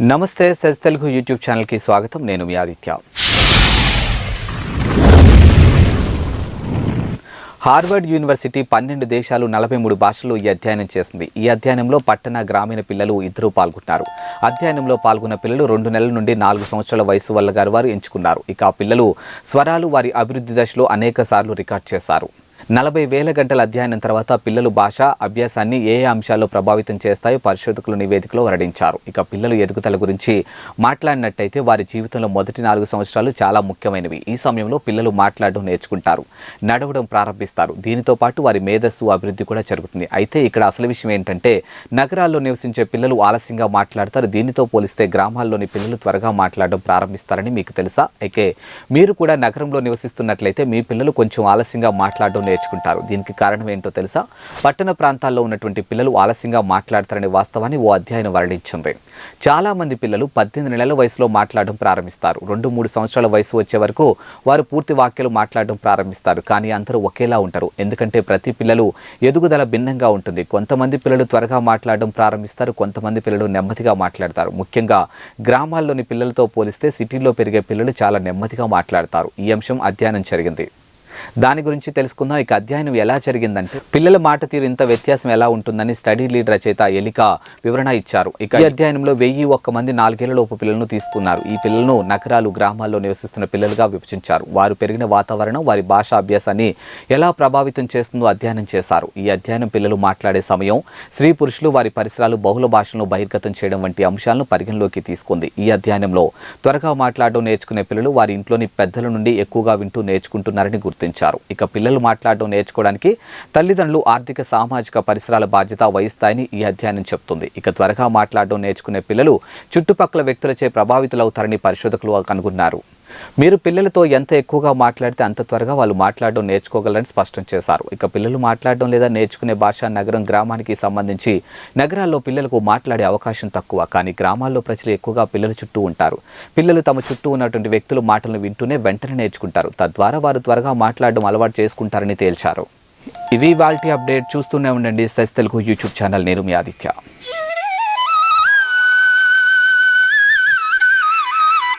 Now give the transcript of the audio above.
నమస్తే SEZ Telugu YouTube ఛానల్కి స్వాగతం. నేను మీ ఆదిత్య. హార్వర్డ్ యూనివర్సిటీ పన్నెండు దేశాలు నలభై మూడు భాషల్లో ఈ అధ్యయనం చేసింది. ఈ అధ్యయనంలో పట్టణ గ్రామీణ పిల్లలు ఇద్దరూ పాల్గొన్నారు. అధ్యయనంలో పాల్గొన్న పిల్లలు రెండు నెలల నుండి నాలుగు సంవత్సరాల వయసు వల్ల గారు వారు ఎంచుకున్నారు. ఇక పిల్లలు స్వరాలు వారి అభివృద్ధి దశలో అనేక సార్లు రికార్డ్ చేశారు. నలభై వేల గంటల అధ్యయనం తర్వాత పిల్లలు భాష అభ్యాసాన్ని ఏ అంశాల్లో ప్రభావితం చేస్తాయో పరిశోధకులు నివేదికలో వెల్లడించారు. ఇక పిల్లలు ఎదుగుదల గురించి మాట్లాడినట్టయితే వారి జీవితంలో మొదటి నాలుగు సంవత్సరాలు చాలా ముఖ్యమైనవి. ఈ సమయంలో పిల్లలు మాట్లాడడం నేర్చుకుంటారు. నడవడం ప్రారంభిస్తారు. దీనితో పాటు వారి మేధస్సు అభివృద్ధి కూడా జరుగుతుంది. అయితే ఇక్కడ అసలు విషయం ఏంటంటే నగరాల్లో నివసించే పిల్లలు ఆలస్యంగా మాట్లాడతారు. దీనితో పోలిస్తే గ్రామాల్లోని పిల్లలు త్వరగా మాట్లాడడం ప్రారంభిస్తారని మీకు తెలుసా? అయితే మీరు కూడా నగరంలో నివసిస్తున్నట్లయితే మీ పిల్లలు కొంచెం ఆలస్యంగా మాట్లాడడం నేర్చుకుంటారు. దీనికి కారణం ఏంటో తెలుసా? పట్టణ ప్రాంతాల్లో ఉన్నటువంటి పిల్లలు ఆలస్యంగా మాట్లాడతారనే వాస్తవాన్ని ఓ అధ్యయనం వెల్లడించింది. చాలామంది పిల్లలు పద్దెనిమిది నెలల వయసులో మాట్లాడడం ప్రారంభిస్తారు. రెండు మూడు సంవత్సరాల వయసు వచ్చే వరకు వారు పూర్తి వాక్యాలు మాట్లాడడం ప్రారంభిస్తారు. కానీ అందరూ ఒకేలా ఉంటారు. ఎందుకంటే ప్రతి పిల్లలు ఎదుగుదల భిన్నంగా ఉంటుంది. కొంతమంది పిల్లలు త్వరగా మాట్లాడడం ప్రారంభిస్తారు. కొంతమంది పిల్లలు నెమ్మదిగా మాట్లాడతారు. ముఖ్యంగా గ్రామాల్లోని పిల్లలతో పోలిస్తే సిటీల్లో పెరిగే పిల్లలు చాలా నెమ్మదిగా మాట్లాడతారు. ఈ అంశం అధ్యయనం జరిగింది. దాని గురించి తెలుసుకుందాం. ఇక అధ్యయనం ఎలా జరిగిందంటే పిల్లల మాట తీరు ఇంత వ్యత్యాసం ఎలా ఉంటుందని స్టడీ లీడ్ రచయిత ఎలిక వివరణ ఇచ్చారు. ఇక ఈ అధ్యయనంలో వెయ్యి ఒక్క మంది నాలుగేళ్ళ లోపు పిల్లలను తీసుకున్నారు. ఈ పిల్లలను నగరాలు గ్రామాల్లో నివసిస్తున్న పిల్లలుగా విభజించారు. వారు పెరిగిన వాతావరణం వారి భాష అభ్యాసాన్ని ఎలా ప్రభావితం చేస్తుందో అధ్యయనం చేశారు. ఈ అధ్యయనం పిల్లలు మాట్లాడే సమయం స్త్రీ పురుషులు వారి పరిసరాలు బహుళ భాషలను బహిర్గతం చేయడం వంటి అంశాలను పరిగణలోకి తీసుకుంది. ఈ అధ్యయనంలో త్వరగా మాట్లాడడం నేర్చుకునే పిల్లలు వారి ఇంట్లోని పెద్దల నుండి ఎక్కువగా వింటూ నేర్చుకుంటున్నారని గుర్తించారు. ఇక పిల్లలు మాట్లాడడం నేర్చుకోవడానికి తల్లిదండ్రులు ఆర్థిక సామాజిక పరిసరాల బాధ్యత వహిస్తాయని ఈ అధ్యయనం చెప్తుంది ఇక త్వరగా మాట్లాడడం నేర్చుకునే పిల్లలు చుట్టుపక్కల వ్యక్తులచే ప్రభావితులవుతారని పరిశోధకులు కనుగొన్నారు. మీరు పిల్లలతో ఎంత ఎక్కువగా మాట్లాడితే అంత త్వరగా వాళ్ళు మాట్లాడడం నేర్చుకోగలరని స్పష్టం చేశారు. ఇక పిల్లలు మాట్లాడడం లేదా నేర్చుకునే భాష నగరం గ్రామానికి సంబంధించి నగరాల్లో పిల్లలకు మాట్లాడే అవకాశం తక్కువ. కానీ గ్రామాల్లో ప్రజలు ఎక్కువగా పిల్లల చుట్టూ ఉంటారు. పిల్లలు తమ చుట్టూ ఉన్నటువంటి వ్యక్తుల మాటలను వింటూనే వెంటనే నేర్చుకుంటారు. తద్వారా వారు త్వరగా మాట్లాడడం అలవాటు చేసుకుంటారని తేల్చారు. ఇవి వాల్టీ అప్డేట్. చూస్తూనే ఉండండి. సెస్ తెలుగు యూట్యూబ్ ఛానల్. నేను మీ ఆదిత్య.